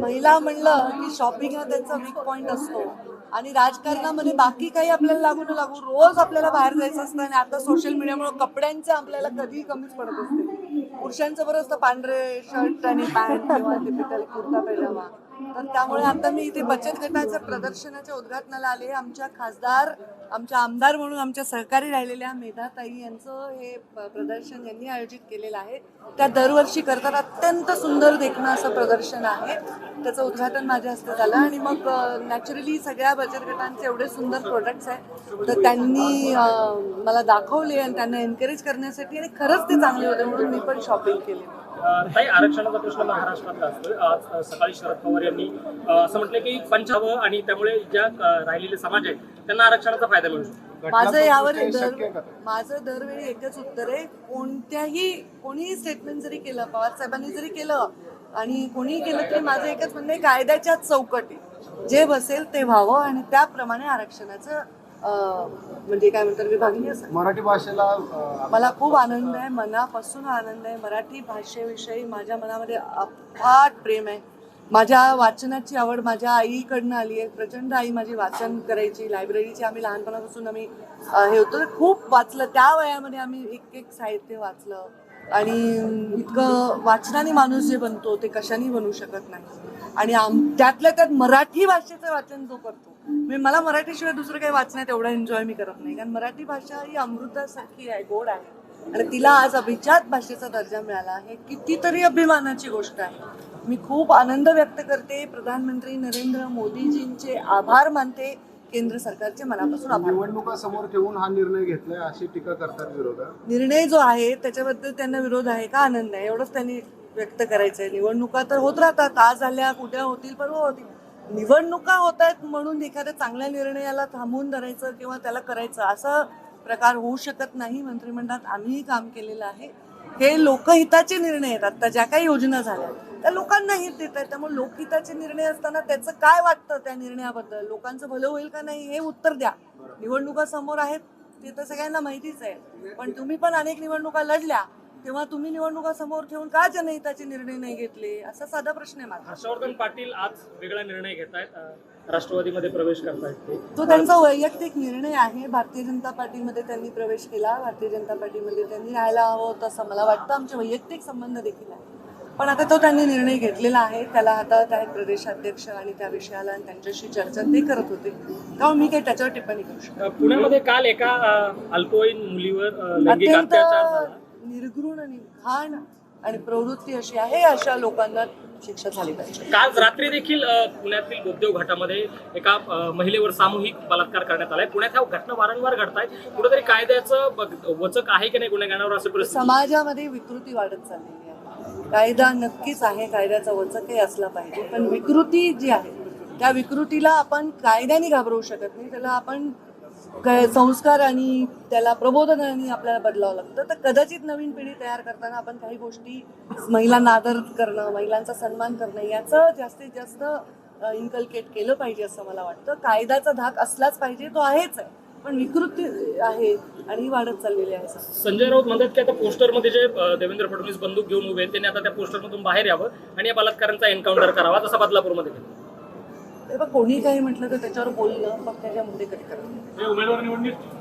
महिला म्हणलं की शॉपिंग हा त्यांचा वीक पॉइंट असतो. आणि राजकारणामध्ये बाकी काही आपल्याला लागू न लागू रोज आपल्याला बाहेर जायचं असतं आणि आता सोशल मीडियामुळे कपड्यांचं आपल्याला कधीही कमीच पडत असते. पुरुषांचं बरं असतं पांढरे शर्ट आणि पॅन्ट किंवा टिपिकल कुर्ता पैजामा. तर त्यामुळे आता मी इथे बचत गटाच्या प्रदर्शनाच्या उद्घाटनाला आले. आमच्या खासदार आमच्या आमदार म्हणून आमच्या सहकारी राहिलेल्या मेधाताई यांचं हे प्रदर्शन यांनी आयोजित केलेलं आहे. त्या दरवर्षी करतात. अत्यंत सुंदर देखणं असं प्रदर्शन आहे. त्याचं उद्घाटन माझ्या हस्ते झालं आणि मग नॅचरली सगळ्या बचत गटांचे एवढे सुंदर प्रोडक्ट्स आहेत. तर त्यांनी मला दाखवले आणि त्यांना एनकरेज करण्यासाठी आणि खरंच ते चांगले होते म्हणून मी पण शॉपिंग केली. अ, आरक्षणाचा प्रश्न महाराष्ट्रातला असतोय. आज सकाळी शरद पवार यांनी असं म्हटलं की पंचावं आणि त्यामुळे ज्या राहिलेले समाज आहेत त्यांना आरक्षणाचा फायदा मिळू शकतो. माझं यावर दर? माझं दरवेळी एकच उत्तर आहे कोणत्याही कोणीही स्टेटमेंट जरी केलं पवार साहेबांनी जरी केलं आणि कोणीही केलं तरी माझं एकच म्हणणं आहे कायद्याच्या चौकटी. जे बसेल ते व्हावं आणि त्याप्रमाणे आरक्षणाचं म्हणजे काय म्हणतात विभागणी असेल मराठी भाषेला मला खूप आनंद आहे मनापासून आनंद आहे. मराठी भाषेविषयी माझ्या मनामध्ये अफाट प्रेम आहे. माझ्या वाचनाची आवड माझ्या आईकडनं आली आहे. प्रचंड आई माझी वाचन करायची लायब्ररीची आम्ही लहानपणापासून आम्ही हे होतो. खूप वाचलं. त्या वयामध्ये आम्ही एक एक साहित्य वाचलं. आणि इतकं वाचनाने माणूस जे बनतो ते कशाने बनू शकत नाही. आणि आम त्यातल्या त्यात मराठी भाषेचं वाचन जो करतो. म्हणजे मला मराठीशिवाय दुसरं काही वाचण्यात एवढा एन्जॉय मी करत नाही. कारण मराठी भाषा ही अमृतासारखी आहे गोड आहे. आणि तिला आज अभिजात भाषेचा दर्जा मिळाला आहे. कितीतरी अभिमानाची गोष्ट आहे. मी खूप आनंद व्यक्त करते. प्रधानमंत्री नरेंद्र मोदीजींचे आभार मानते. केंद्र सरकारचे मनापासून आभार. निवडणुका समोर ठेवून हा निर्णय घेतलाय अशी टीका करतात विरोधक? निर्णय जो आहे त्याच्याबद्दल त्यांना विरोध आहे का? आनंद आहे. एवढंच त्यांनी व्यक्त करायचं आहे निवडणुका तर होत राहतात. आज आल्या उद्या होतील परवा होतील. निवडणुका होत आहेत म्हणून एखाद्या चांगल्या निर्णयाला थांबवून धरायचं किंवा त्याला करायचं असा प्रकार होऊ शकत नाही. मंत्रिमंडळात आम्हीही काम केलेलं आहे. हे लोकहिताचे निर्णय आहेत आता ज्या काही योजना झाल्या त्या लोकांना हित देत आहेत. त्यामुळे लोकहिताचे निर्णय असताना त्याचं काय वाटतं त्या निर्णयाबद्दल? लोकांचं भलं होईल का नाही हे उत्तर द्या. निवडणुका समोर आहेत ते तर सगळ्यांना माहितीच आहे. पण तुम्ही पण अनेक निवडणुका लढल्या तेव्हा तुम्ही निवडणुका समोर ठेवून का जनहिताचे निर्णय नाही घेतले? असा साधा प्रश्न आहे माझा. हर्षवर्धन पाटील आज वेगळा निर्णय घेत आहेत. राष्ट्रवादीमध्ये प्रवेश करतायत ते. त्यांचा वैयक्तिक निर्णय आहे. भारतीय जनता पार्टीमध्ये त्यांनी प्रवेश केला. भारतीय जनता पार्टीमध्ये त्यांनी राहायला हवं होतं असं मला वाटतं. आमचे वैयक्तिक संबंध देखील आहे पण आता तो त्यांनी निर्णय घेतलेला आहे. त्याला हातात आहेत प्रदेशाध्यक्ष आणि त्या विषयाला आणि त्यांच्याशी चर्चा ते करत होते. त्यामुळे मी काही त्याच्यावर टिप्पणी करू शकते पुण्यामध्ये काल एका अल्पवयीन मुलीवर अत्यंत निर्घृण आणि घाण आणि प्रवृत्ती अशी आहे अशा लोकांना शिक्षा झाली पाहिजे. काल रात्री देखील पुण्यातील बोगदेव घाटामध्ये एका महिलेवर सामूहिक बलात्कार करण्यात आलाय. पुण्यात ह्या घटना वारंवार घडतायत. कुठेतरी कायद्याचं बघ- वचक आहे की नाही गुन्हेगारांवर असं समाजामध्ये विकृती वाढत चाललेली आहे. कायदा नक्कीच आहे कायद्याचा वचकही असला पाहिजे. पण विकृती जी आहे त्या विकृतीला आपण कायद्याने घाबरवू शकत नाही. त्याला आपण संस्कार आणि त्याला प्रबोधनाने आपल्याला बदलावं लागतं. तर कदाचित नवीन पिढी तयार करताना आपण काही गोष्टी महिलांना आदर करणं महिलांचा सन्मान करणं याचं जास्तीत जास्त इन्कल्केट केलं पाहिजे असं मला वाटतं. कायद्याचा धाक असलाच पाहिजे तो आहेच आहे. पण विकृती आहे आणि वाढत चाललेली आहे. संजय राऊत म्हणतात की आता पोस्टरमध्ये जे देवेंद्र फडणवीस बंदूक घेऊन उभे त्यांनी आता त्या पोस्टरमधून बाहेर यावं आणि या बलात्कारांचा एन्काउंटर करावा. तसा बदलापूरमध्ये केला तेव्हा कोणी काही म्हटलं तर त्याच्यावर बोलणं मग त्याच्या मुद्दे कधी करणं उमेदवार निवडणूक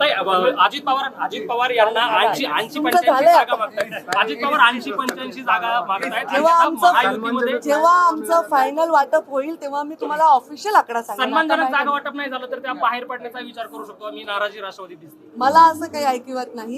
ताई अजित पवार अजित पवार यांना ऐंशी ऐंशी पंच्याऐंशी जागा आता. मागतायत. अजित पवार ऐंशी पंच्याऐंशी जागा मागतायत. जेव्हा आमचं महायुतीमध्ये जेव्हा आमचं फायनल वाटप होईल तेव्हा मी तुम्हाला ऑफिशियल आकडा सांगेन. सन्मानजनक. जागा वाटप नाही झालं तर त्या बाहेर पडण्याचा विचार करू शकतो. आम्ही नाराजी राष्ट्रवादी दिसते. मला असं काही ऐकिवत नाही.